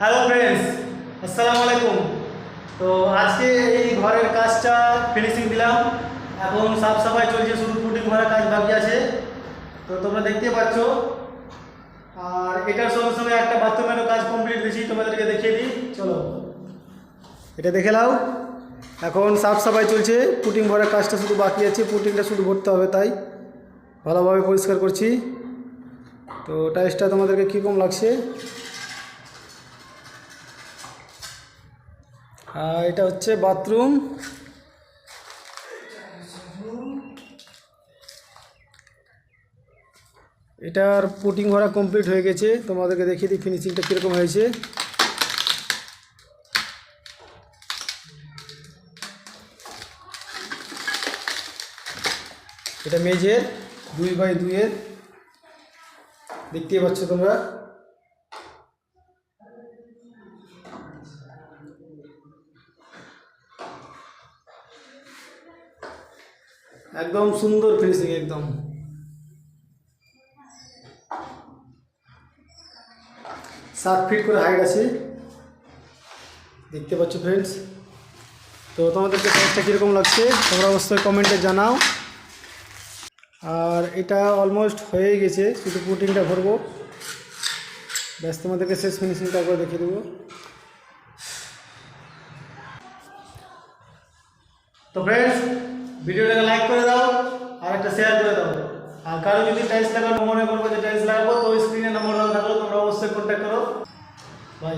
Hello friends আসসালামু আলাইকুম। তো আজকে এই ঘরের কাজটা ফিনিশিং দিলাম। এখন সাফ সাফাই চলছে, শুধু পুটিং ভরা কাজ বাকি আছে। তো তোমরা দেখতে পাচ্ছ। আর এটার সঙ্গে সঙ্গে একটা বাথরুমেরও কাজ কমপ্লিট দিয়েছি, তোমাদেরকে দেখিয়ে দিই। চলো। এটা দেখে নাও। এখন সাফ সাফাই চলছে। পুটিং ভরার কাজটা শুধু বাকি আছে, পুটিংটা শুধু ভরতে হবে তাই। ভালোভাবে পরিষ্কার করছি। তো টাইলসটা তোমাদেরকে কীরকম লাগছে? এটা হচ্ছে বাথরুম। এটার পুটিং ভরা কমপ্লিট হয়ে গেছে। তোমাদেরকে দেখিয়ে দিই ফিনিশিংটা কীরকম হয়েছে। এটা মেঝের, দুই বাই দুইয়ের। দেখতেই পাচ্ছ তোমরা। একদম সুন্দর ফিনিশিং একদম। সাত ফিট করে হাইট আছে। দেখতে পাচ্ছ ফ্রেন্ডস তো তোমাদেরকে কাজটা কীরকম লাগছে, তোমরা অবশ্যই কমেন্টে জানাও। আর এটা অলমোস্ট হয়ে গেছে, শুধু পুটিংটা ভরবো। ব্যাস, তোমাদেরকে শেষ ফিনিশিংটা একবার দেখিয়ে দেবো। তো ফ্রেন্ডস ভিডিওটাকে লাইক করে দাও, আর একটা শেয়ার করে দাও। আর কারও যদি টাইলস লাগানো মনে করব যে টাইলস লাগবো, তো স্ক্রিনে নাম্বার থাকল তোমরা অবশ্যই কন্ট্যাক্ট করো। বাই